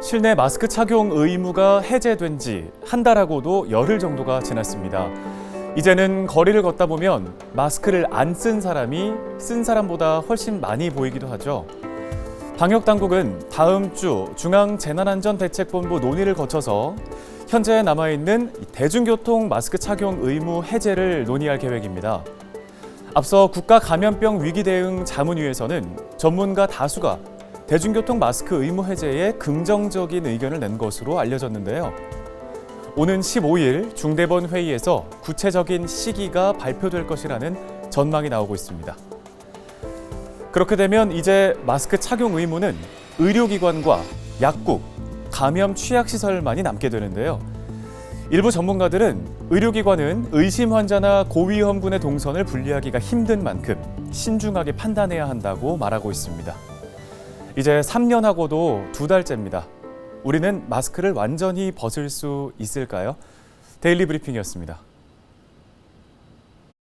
실내 마스크 착용 의무가 해제된 지 한 달하고도 열흘 정도가 지났습니다. 이제는 거리를 걷다 보면 마스크를 안 쓴 사람이 쓴 사람보다 훨씬 많이 보이기도 하죠. 방역 당국은 다음 주 중앙 재난안전대책본부 논의를 거쳐서 현재 남아 있는 대중교통 마스크 착용 의무 해제를 논의할 계획입니다. 앞서 국가 감염병 위기 대응 자문위에서는 전문가 다수가 대중교통 마스크 의무 해제에 긍정적인 의견을 낸 것으로 알려졌는데요. 오는 15일 중대본 회의에서 구체적인 시기가 발표될 것이라는 전망이 나오고 있습니다. 그렇게 되면 이제 마스크 착용 의무는 의료기관과 약국, 감염 취약시설만이 남게 되는데요. 일부 전문가들은 의료기관은 의심 환자나 고위험군의 동선을 분리하기가 힘든 만큼 신중하게 판단해야 한다고 말하고 있습니다. 이제 3년하고도 두 달째입니다. 우리는 마스크를 완전히 벗을 수 있을까요? 데일리 브리핑이었습니다.